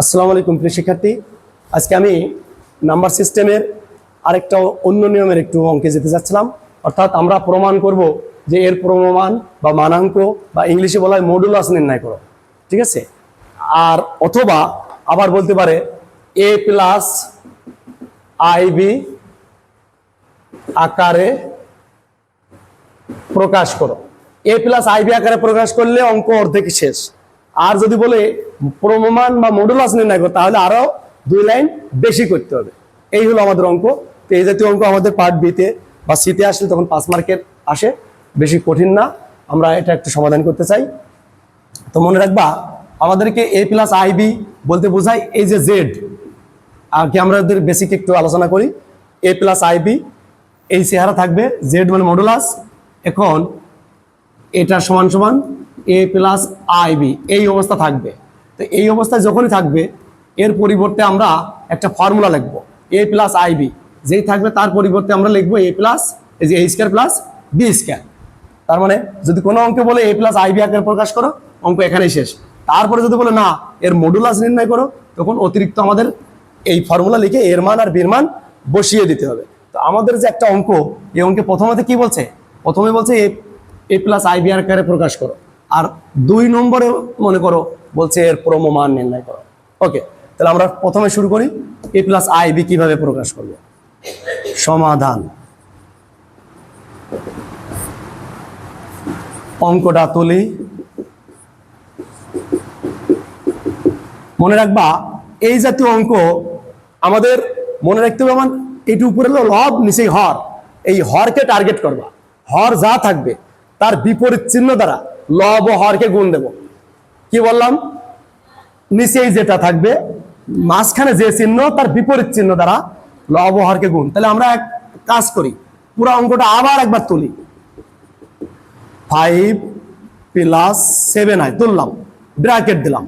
আসসালামু আলাইকুম, প্রিয় শিক্ষার্থী। আজকে আমি নাম্বার সিস্টেমের আরেকটা অন্য নিয়মের একটু অঙ্কে যেতে চাচ্ছিলাম অর্থাৎ আমরা প্রমাণ করব যে এর প্রমাণ বা মানাঙ্ক বা ইংলিশে বলা হয় মডুলাস নির্ণয় করো। ঠিক আছে? আর অথবা আবার বলতে পারে এ প্লাস আইবি আকারে প্রকাশ করো। এ প্লাস আইবি আকারে প্রকাশ করলে অঙ্ক অর্ধেক শেষ। আর যদি বলে প্রমাণ বা মডুলাস নির্ণয় করো, তাহলে আরও দুই লাইন বেশি করতে হবে। এই হলো আমাদের অঙ্ক। তো এই জাতীয় অঙ্ক আমাদের পার্ট বিতে বা সিতে আসলে তখন পাঁচ মার্কের আসে। বেশি কঠিন না। আমরা এটা একটু সমাধান করতে চাই। তো মনে রাখবা, আমাদেরকে এ প্লাস আইবি বলতে বোঝায় এই যে জেড আগে আমরা ওদের বেসিক একটু আলোচনা করি। এ প্লাস আইবি এই চেহারা থাকবে জেড মানে মডুলাস এখন এটা সমান সমান এ প্লাস আইবি এই অবস্থা থাকবে। তো এই অবস্থায় যখনই থাকবে, এর পরিবর্তে আমরা একটা ফর্মুলা লিখব এ প্লাস আইবি যেই থাকবে তার পরিবর্তে আমরা লিখব এ প্লাস এই যে A square plus B square তার মানে যদি কোনো অঙ্কে বলে এ প্লাস আইবি আকারে প্রকাশ করো, অঙ্ক এখানেই শেষ। তারপরে যদি বলে না, এর মডুলাস নির্ণয় করো, তখন অতিরিক্ত আমাদের এই ফর্মুলা লিখে এর মান আর বীর মান বসিয়ে দিতে হবে। তো আমাদের যে একটা অঙ্ক, এই অঙ্কে প্রথমতে কি বলছে? প্রথমে বলছে এ প্লাস আইবি আকারে প্রকাশ করো। আর দুই নম্বরে মনে করো বলছে এর প্রমমান নির্ণয় করো। ওকে তাহলে আমরা প্রথমে শুরু করি। এ প্লাস আই বি কীভাবে প্রকাশ করবে? সমাধান। অঙ্কটা তুলি। মনে রাখবা, এই জাতীয় অঙ্ক আমাদের মনে রাখতে হবে আমার, এটি উপরে হলো লব, নিচেই হর। এই হরকে টার্গেট করবা। হর যা থাকবে, তার বিপরীত চিহ্ন দ্বারা লব হরকে গুণ দেব। কি বললাম? নিচেই যেটা থাকবে, মাঝখানে যে চিহ্ন, তার বিপরীত চিহ্ন দ্বারা লব হরকে গুণ। তাহলে আমরা এক কাজ করি, পুরো অঙ্কটা আবার একবার তুলি। ফাইভ প্লাস সেভেন আই তুললাম ব্র্যাকেট দিলাম।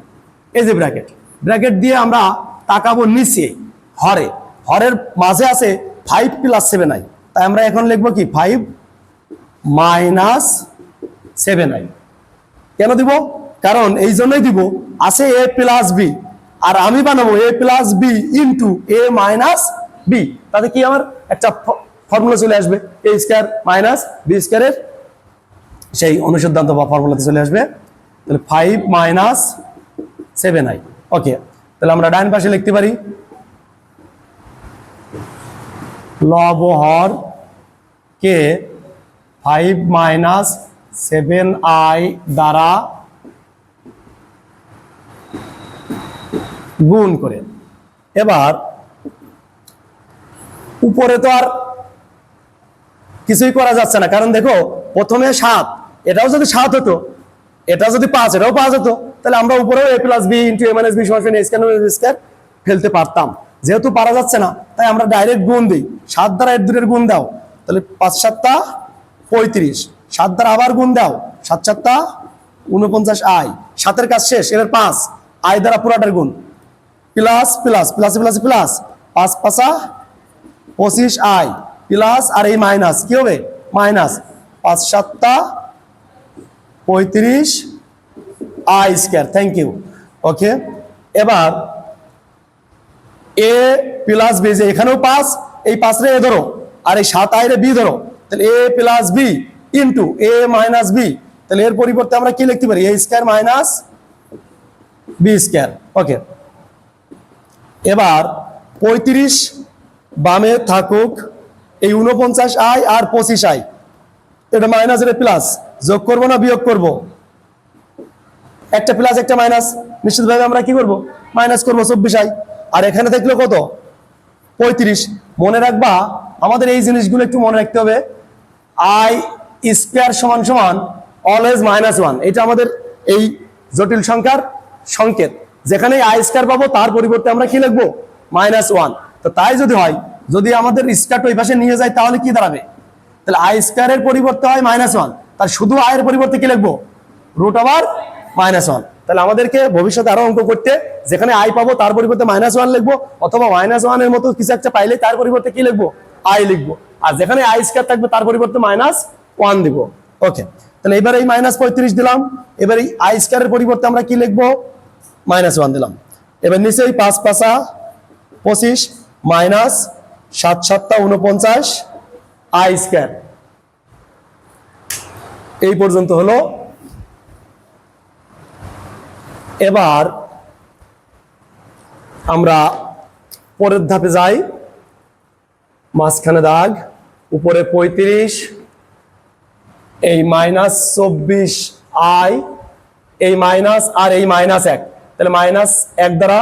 এই যে ব্র্যাকেট ব্র্যাকেট দিয়ে আমরা তাকাবো নিচে, হরে। হরের মাঝে আছে ফাইভ প্লাস সেভেন আই তাই আমরা এখন লিখব কি? Five minus seven I can দিব? কারণ এই জন্যই দিব। আছে এ প্লাস বি আর আমি বানাবো A plus B into A minus B তাতে কি আমার একটা ফর্মুলা চলে আসবে। এ স্কোয়ার মাইনাস বি স্কোয়ারের সেই অনুসিদ্ধান্ত বা ফর্মুলাতে চলে আসবে। তাহলে five minus seven I okay তাহলে আমরা ডান পাশে লিখতে পারি। লব হর কে ফাইভ মাইনাস সেভেন আই দ্বারা গুণ করে। এবার, উপরে তো আর কিছুই করা যাচ্ছে না। কারণ দেখো, প্রথমে সাত, এটাও যদি সাত হতো এটা যদি পাঁচ, এটাও পাঁচ হতো, তাহলে আমরা উপরেও A plus B into M S B সমান স্কোয়ার ফেলতে পারতাম। যেহেতু পারা যাচ্ছে না, তাই আমরা ডাইরেক্ট গুণ দিই। সাত দ্বারা এর দূরের গুণ দাও, তাহলে পাঁচ সাতটা পঁয়ত্রিশ। সাত দ্বারা আবার গুণ দাও। সাত সাতটা উনপঞ্চাশ আই। সাতের কাজ শেষ, এবার পাঁচ। আই দ্বারা পুরাটার গুণ। Plus plus plus plus plus. পাঁচ পাঁচা, পঁচিশ আই। প্লাস আর এই মাইনাস, কি হবে? মাইনাস। পাঁচ সাতটা, পঁয়ত্রিশ I square. Thank you okay এবার, এ প্লাস বি, যে এখানেও পাঁচ, এই পাঁচ রে এ ধরো। আর এই সাত আই রে বি ধরো। তাহলে A plus B into A minus B তাহলে এর পরিবর্তে আমরা কি লিখতে পারি? A square minus B square okay এবার পঁয়ত্রিশ বামে থাকুক এই উনপঞ্চাশ আই আর পঁচিশ আই এটা মাইনাস এটা প্লাস যোগ করব না বিয়োগ করব? একটা প্লাস একটা মাইনাস নিশ্চিতভাবে আমরা কি করব? মাইনাস করব চব্বিশ আই আর এখানে দেখল কত? পঁয়ত্রিশ। মনে রাখবা, আমাদের এই জিনিসগুলো একটু মনে রাখতে হবে। আই স্কোয়ার সমান সমান অলওয়েজ মাইনাস ওয়ান এটা আমাদের এই জটিল সংখ্যার সংকেত। যেখানে আই স্কোয়ার পাবো, তার পরিবর্তে আমরা কি লিখব? মাইনাস ওয়ান তো তাই যদি হয়, যদি আমাদের স্কোয়ার ওই পাশে নিয়ে যায়, তাহলে কি দাঁড়াবে? তাহলে আই স্কোয়ারের পরিবর্তে হয় মাইনাস ওয়ান তার শুধু আয়ের পরিবর্তে কি লিখব? রুট ওভার মাইনাস ওয়ান তাহলে আমাদেরকে ভবিষ্যতে আরও অঙ্ক করতে, যেখানে আই পাবো, তার পরিবর্তে মাইনাস ওয়ান লিখব, অথবা মাইনাস ওয়ানের মতো কিছু একটা পাইলে, তার পরিবর্তে কি লিখব? আই লিখব। আর যেখানে আই স্কোয়ার থাকবে, তার পরিবর্তে মাইনাস ওয়ান দিব। ওকে তাহলে এবার এই মাইনাস পঁয়ত্রিশ দিলাম। এবার এই আই স্কোয়ারের পরিবর্তে আমরা কি লিখব? মাইনাস ওয়ান দিলাম। এবার নিচেই পাঁচ পাঁচা পঁচিশ মাইনাস সাত সাতটা উনপঞ্চাশ আই স্কোয়ার এই পর্যন্ত হলো। এবার আমরা পরের ধাপে যাই। মাঝখানে দাগ, উপরে পঁয়ত্রিশ এই মাইনাস চব্বিশ আই এই মাইনাস আর এই মাইনাস এক। তাহলে মাইনাস এক দ্বারা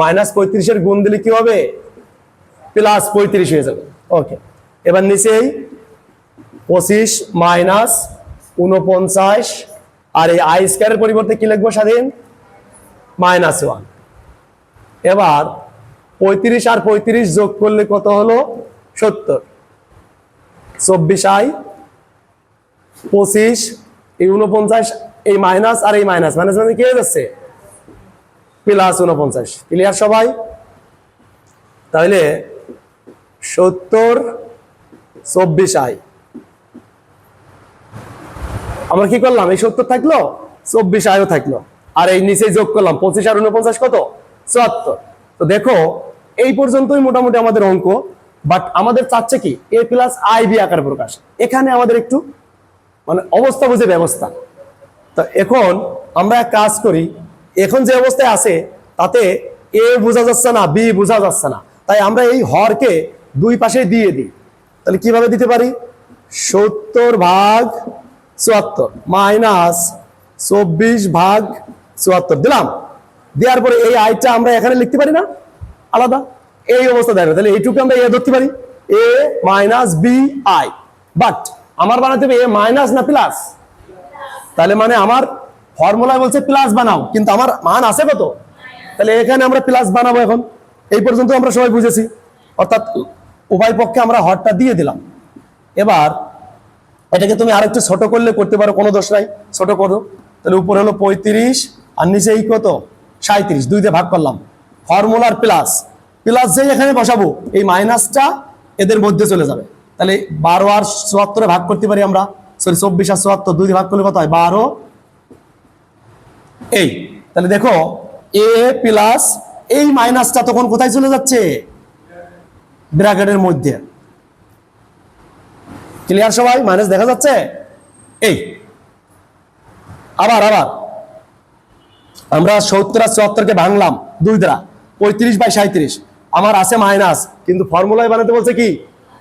মাইনাস পঁয়ত্রিশের গুণ দিলে কি হবে? প্লাস পঁয়ত্রিশ হয়ে যাবে। ওকে এবার নিচেই পঁচিশ মাইনাস উনপঞ্চাশ আর এই আই স্কোয়ারের পরিবর্তে কি লিখব স্বাধীন? মাইনাস ওয়ান এবার পঁয়ত্রিশ আর পঁয়ত্রিশ যোগ করলে কত হলো? সত্তর। চব্বিশ আই পঁচিশ, এই উনপঞ্চাশ এই মাইনাস আর এই মাইনাস। মাইনাস মানে কি হয়ে যাচ্ছে? প্লাস উনপঞ্চাশ ক্লিয়ার সবাই? তাহলে সত্তর, চব্বিশ আই। আমরা কি করলাম? এই সত্তর থাকল, চব্বিশ আয়ও থাকল। আর এই নিচে যোগ করলাম, পঁচিশ আর উনপঞ্চাশ কত? চুয়াত্তর। তো দেখো, এই পর্যন্তই মোটামুটি আমাদের অঙ্ক বাট আমাদের চাচ্ছে কি এ প্লাস আই বি আকার প্রকাশ। এখানে আমাদের একটু মানে অবস্থা বুঝে ব্যবস্থা। তো এখন আমরা কাজ করি, এখন যে অবস্থায় আছে, তাতে এ বোঝা যাচ্ছে না, বি বোঝা যাচ্ছে না। তাই আমরা এই হরকে দুই পাশে দিয়ে দিই। তাহলে কীভাবে দিতে পারি? সত্তর ভাগ চুয়াত্তর, মাইনাস চব্বিশ ভাগ চুয়াত্তর। দিলাম। দেওয়ার পরে এই আইটা আমরা এখানে লিখতে পারি না? আলাদা। এই অবস্থা দেখো তাহলে এইটুকু আমরা এ ধরতে পারি। A minus B I. But আমার বানাতে হবে এ মাইনাস না প্লাস তাহলে মানে আমার ফর্মুলায় বলছে প্লাস বানাও, কিন্তু আমার মান আছে কত? তাহলে এখানে আমরা প্লাস বানাবো এখন। এই পর্যন্ত আমরা সবাই বুঝেছি। অর্থাৎ উভয় পক্ষে আমরা হরটা দিয়ে দিলাম। এবার এটাকে তুমি আরেকটু ছোট করলে করতে পারো, কোনো দোষ নাই। ছোট করো। তাহলে উপরে হলো পঁয়ত্রিশ, আর নিচে এই কত? সাঁত্রিশ দুই দিয়ে ভাগ করলাম। ফর্মুলার প্লাস প্লাস যে এখানে বসাবো, এই মাইনাসটা এদের মধ্যে চলে যাবে। তাহলে বারো আর চুয়াত্তরে ভাগ করতে পারি আমরা। সরি চব্বিশ আর চুয়াত্তর, দুই ভাগ করলে কত হয়? বারো। এই, তাহলে দেখো, এ প্লাস এই মাইনাসটা তখন কোথায় চলে যাচ্ছে? ব্র্যাকেটের মধ্যে। ক্লিয়ার সবাই? মাইনাস দেখা যাচ্ছে? এই, আবার আবার। আমরা সত্তর আর চুয়াত্তরকে ভাঙলাম দুই দ্বারা, পঁয়ত্রিশ বাই সাঁত্রিশ আমার আছে মাইনাস, কিন্তু ফর্মুলায় বানাতে বলছে কি?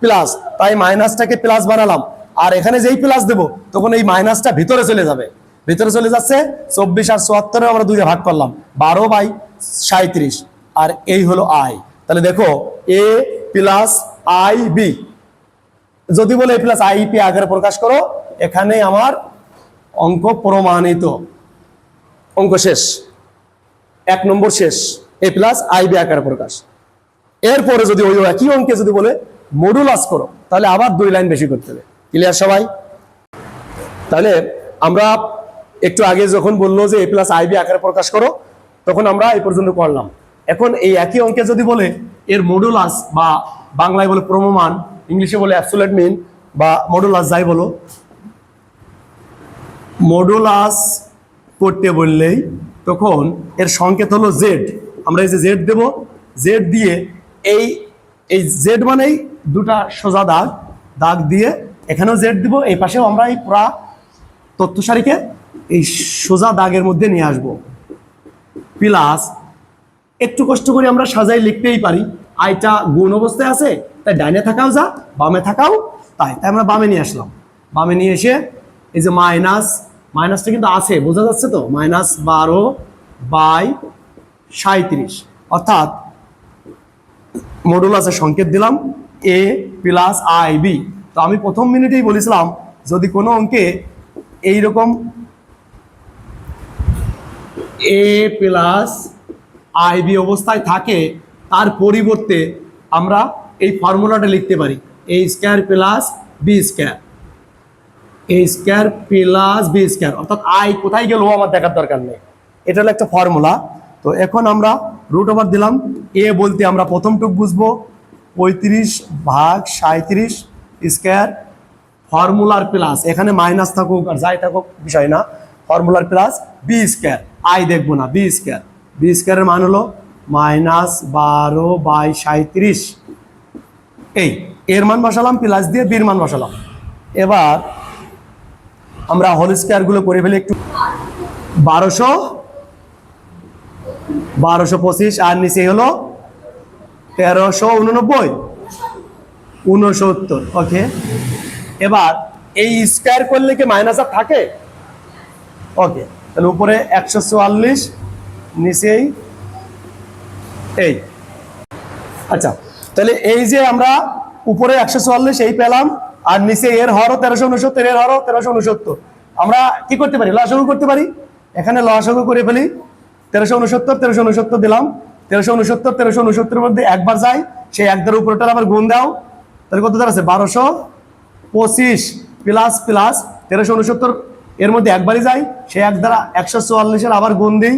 প্লাস তাই মাইনাসটাকে প্লাস বানালাম। আর এখানে যেই প্লাস দেব, তখন এই মাইনাসটা ভিতরে চলে যাবে। ভিতরে চলে যাচ্ছে চব্বিশ আর চুয়াত্তরে আমরা দুই দিয়ে ভাগ করলাম। বারো বাই সাঁত্রিশ আর এই হলো আই তাহলে দেখো এ প্লাস আই বি যদি বলে এ প্লাস আই পি আকারে প্রকাশ করো, এখানে আমার অঙ্ক প্রমাণিত। অঙ্ক শেষ। এক নম্বর শেষ। এ প্লাস আই বি আকারে প্রকাশ। এরপরে যদি ওই একই অঙ্কে যদি বলে মডুলাস করো, তাহলে আবার দুই লাইন বেশি করতে হবে। ক্লিয়ার সবাই? তাহলে আমরা একটু আগে যখন বলল যে এ প্লাস আইবি আকারে প্রকাশ করো, তখন আমরা এই পর্যন্ত করলাম এখন এই একই অঙ্কে যদি বলে, এর মডুলাস বা বাংলায় বলে প্রমমান ইংলিশে বলে অ্যাবসোলেট মিন বা মডুলাস যাই বলো মডুলাস করতে বললেই তখন এর সংকেত হলো জেড আমরা এই যে জেড দেব জেড দিয়ে এই এই জেড মানেই দুটা সোজা দাগ দাগ দিয়ে এখানেও জেড দিব, এই পাশেও আমরা এই পুরা তথ্য সারিকে এই সোজা দাগের মধ্যে নিয়ে আসব। প্লাস একটু কষ্ট করে আমরা সাজাই লিখতেই পারি। আইটা গুণ অবস্থায় আছে, তাই ডাইনে থাকাও যা, বামে থাকাও তাই। তাই আমরা বামে নিয়ে আসলাম। বামে নিয়ে এসে এই যে মাইনাস মাইনাসটা কিন্তু আছে, বোঝা যাচ্ছে তো? মাইনাস বারো বাই সাঁত্রিশ অর্থাৎ মডুলাসে সংকেত দিলাম। এ প্লাস আই বি তো আমি প্রথম মিনিটেই বলেছিলাম, যদি কোনো অঙ্কে এইরকম এ প্লাস আইবি অবস্থায় থাকে, তার পরিবর্তে আমরা এই ফর্মুলাটা লিখতে পারি। A square plus B square A square plus B square অর্থাৎ আই কোথায় গেল আমার দেখার দরকার নেই। এটা হলো একটা ফর্মুলা। তো এখন আমরা রুট ওভার দিলাম। এ বলতে আমরা প্রথম টুক বুঝব। পঁয়ত্রিশ ভাগ সাঁত্রিশ স্কোয়ার ফর্মুলার প্লাস। এখানে মাইনাস থাকুক আর যাই থাকুক, বিষয় না। ফর্মুলার প্লাস বি স্কোয়ার। আই দেখব না বি স্কোয়ার। বি স্কোয়ারের মান হলো মাইনাস বারো বাই সাঁত্রিশ এই, এর মান বসালাম, প্লাস দিয়ে বির মান বসালাম। এবার আমরা হোল স্কোয়ারগুলো করে ফেলি একটু। বারোশো বারোশো পঁচিশ, আর নিচে হলো তেরোশো উননব্বই। উনসত্তর ওকে এবার এই স্কোয়ার করলে কি মাইনাস আর থাকে? ওকে তাহলে উপরে একশো চুয়াল্লিশ, নিচেই এই আচ্ছা তাহলে এই যে আমরা উপরে একশো চুয়াল্লিশ এই পেলাম, আর নিচে এর হরও তেরোশো উনসত্তর, এর হরও তেরোশো উনসত্তর। আমরা কি করতে পারি? লসাগু করতে পারি? এখানে লসাগু করে ফেলি। তেরোশো উনসত্তর তেরোশো উনসত্তর দিলাম। তেরোশো উনসত্তর তেরোশো উনসত্তরের মধ্যে একবার যাই, সেই একদার উপরটার আবার গুণ দাও। তাহলে কত দাঁড়াচ্ছে বারোশো পঁচিশ প্লাস প্লাস তেরোশো উনসত্তর এর মধ্যে একবারই যাই, সেই এক দ্বারা একশো চুয়াল্লিশের আবার গুণ দিই।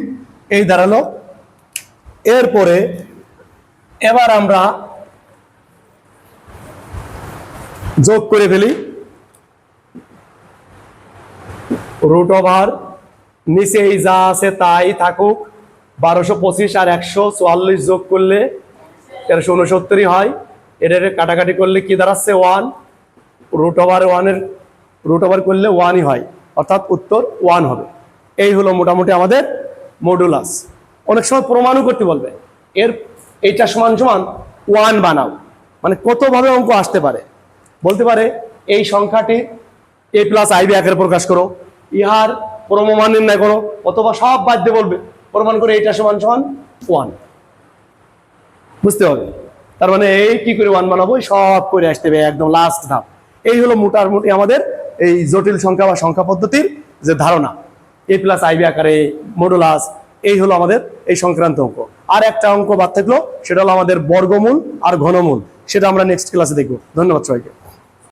এই দাঁড়াল। এরপরে এবার আমরা যোগ করে ফেলি। রুট ওভার নিচে এই যা আছে তাই থাকুক। বারোশো পঁচিশ আর একশো চুয়াল্লিশ যোগ করলে তেরোশো উনসত্তরই হয়। এটার কাটাকাটি করলে কি দাঁড়াচ্ছে? ওয়ান। রুট ওভার ওয়ানের, রুট ওভার করলে ওয়ানই হয়। অর্থাৎ উত্তর ওয়ান হবে। এই হলো মোটামুটি আমাদের মডুলাস অনেক সময় প্রমাণও করতে বলবে। এর, এইটা সমান সমান ওয়ান বানাও। মানে কতভাবে অঙ্ক আসতে পারে? বলতে পারে এই সংখ্যাটি এ প্লাস আইবি আকারে প্রকাশ করো। ইহার প্রমাণ নির্ণয় করো। অথবা সব বাদ দিয়ে বলবে প্রমাণ করে এইটা সমান সমান ওয়ান বুঝতে হবে? তার মানে এই কি করে ওয়ান বানাবো? সব করে আসতে হবে, একদম লাস্ট ধাপ। এই হলো মোটামুটি আমাদের এই জটিল সংখ্যা বা সংখ্যা পদ্ধতির যে ধারণা। এ প্লাস আইবি আকারে মডুলাস এই হলো আমাদের এই সংক্রান্ত অঙ্ক। আর একটা অঙ্ক বাদ থাকল, সেটা হলো আমাদের বর্গমূল আর ঘনমূল। সেটা আমরা নেক্সট ক্লাসে দেখব। ধন্যবাদ সবাইকে।